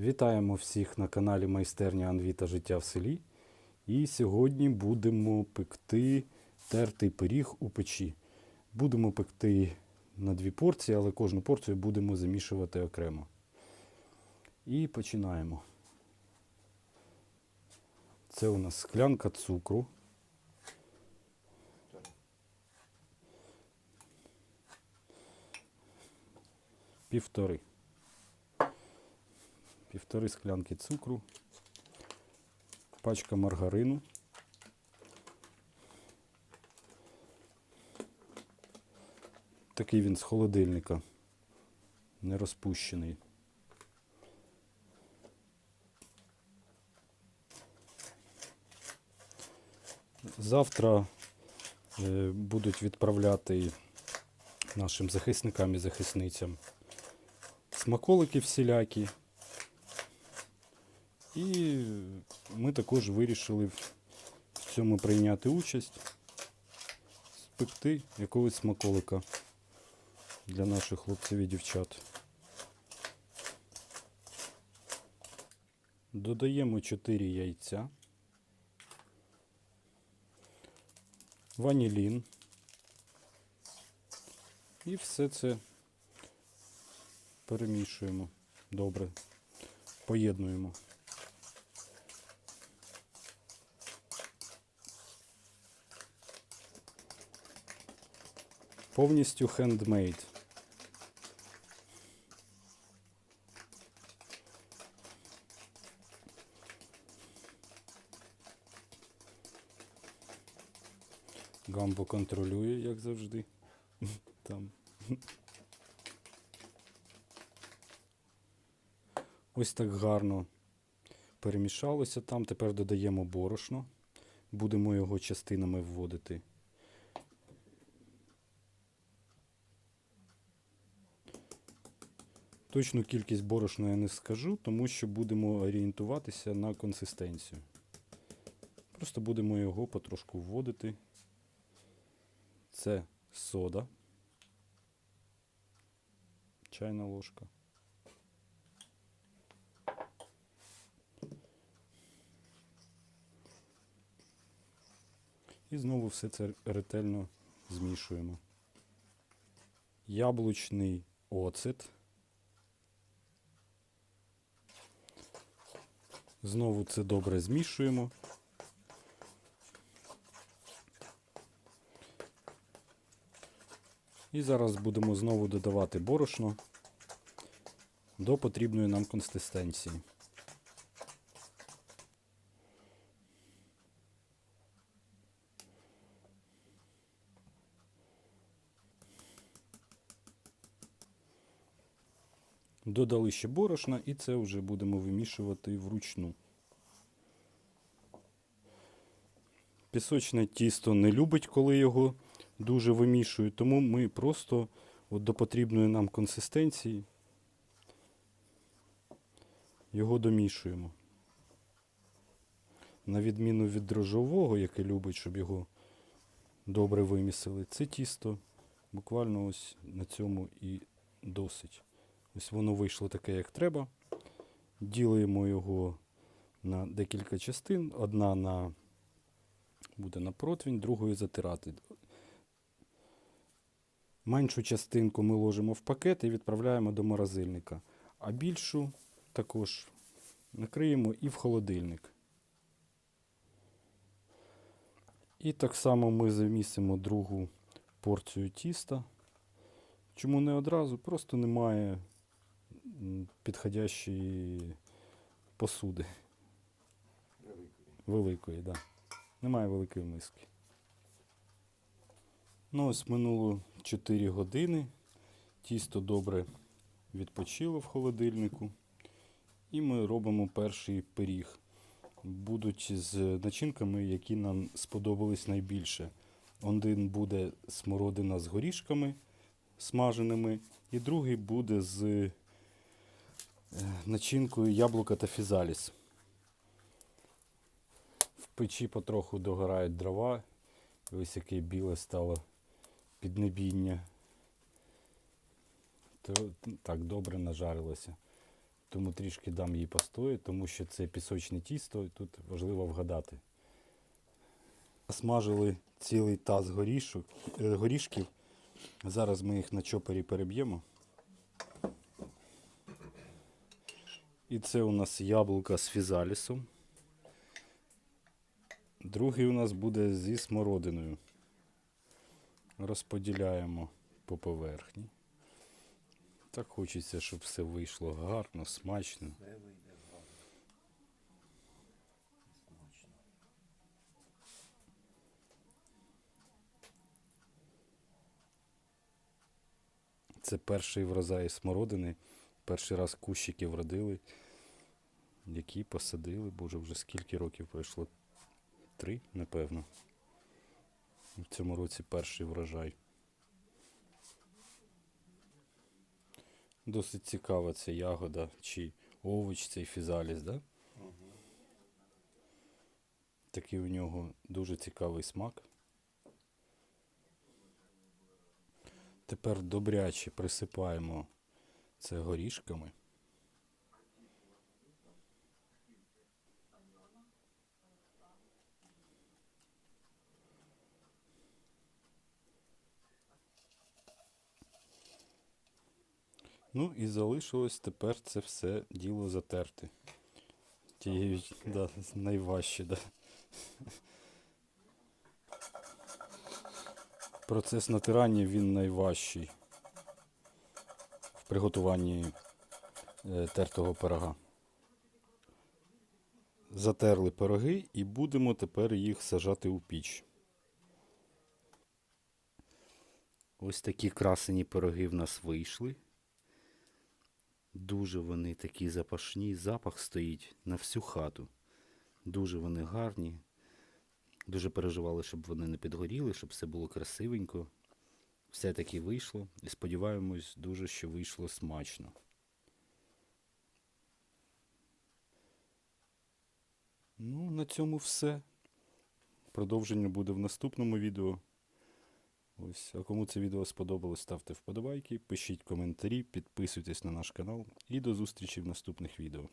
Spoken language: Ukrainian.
Вітаємо всіх на каналі Майстерня Анвіта Життя в селі. І сьогодні будемо пекти тертий пиріг у печі. Будемо пекти на дві порції, але кожну порцію будемо замішувати окремо. І починаємо. Це у нас склянка цукру. Півтори. Півтори склянки цукру, пачка маргарину, такий він з холодильника, не розпущений. Завтра е, будуть відправляти нашим захисникам і захисницям смаколики всілякі. І ми також вирішили в цьому прийняти участь, спекти якогось смаколика для наших хлопців і дівчат. Додаємо 4 яйця, ванілін. І все це перемішуємо добре, поєднуємо. Повністю хендмейд. Гамбо контролює, як завжди. Там. Ось так гарно перемішалося там. Тепер додаємо борошно. Будемо його частинами вводити. Точну кількість борошна я не скажу, тому що будемо орієнтуватися на консистенцію. Просто будемо його потрошку вводити. Це сода. Чайна ложка. І знову все це ретельно змішуємо. Яблучний оцет. Знову це добре змішуємо. І зараз будемо знову додавати борошно до потрібної нам консистенції. Додали ще борошна і це вже будемо вимішувати вручну. Пісочне тісто не любить, коли його дуже вимішують, тому ми просто от до потрібної нам консистенції його домішуємо. На відміну від дрожжового, яке любить, щоб його добре вимісили, це тісто буквально ось на цьому і досить. Ось воно вийшло таке, як треба. Ділимо його на декілька частин. Одна на, буде на противень, другою затирати. Меншу частинку ми ложимо в пакет і відправляємо до морозильника. А більшу також накриємо і в холодильник. І так само ми замісимо другу порцію тіста. Чому не одразу? Просто немає підходящої посуди. Великої, так. Да. Немає великої миски. Ну, ось минуло 4 години. Тісто добре відпочило в холодильнику. І ми робимо перший пиріг. Будуть з начинками, які нам сподобались найбільше. Один буде смородина з горішками смаженими, і другий буде з начинкою яблука та фізаліс. В печі потроху догорають дрова. Ось яке біле стало піднебіння. То так добре нажарилося. тому трішки дам їй постояти, тому що це пісочне тісто, і тут важливо вгадати. Смажили цілий таз горішок, е, горішків. Зараз ми їх на чопері переб'ємо. І це у нас яблука з фізалісом. Другий у нас буде зі смородиною. Розподіляємо по поверхні. Так хочеться, щоб все вийшло гарно, смачно. Все вийде гарно. Це перший врожай смородини. Перший раз кущики вродили, які посадили, боже, вже скільки років пройшло? Три, напевно. В цьому році перший врожай. Досить цікава ця ягода чи овоч цей фізаліс, да? Такий у нього дуже цікавий смак. Тепер добряче присипаємо це горішками. Ну і залишилось тепер це все діло затерти. Тією, да, найважче, да. Процес натирання він найважчий приготуванні е, тертого пирога. Затерли пироги і будемо тепер їх сажати у піч. Ось такі красені пироги в нас вийшли. Дуже вони такі запашні, запах стоїть на всю хату. Дуже вони гарні. Дуже переживали, щоб вони не підгоріли, щоб все було красивенько. Все-таки вийшло і сподіваємось дуже, що вийшло смачно. Ну, на цьому все. Продовження буде в наступному відео. Ось, а кому це відео сподобалось, ставте вподобайки, пишіть коментарі, підписуйтесь на наш канал і до зустрічі в наступних відео.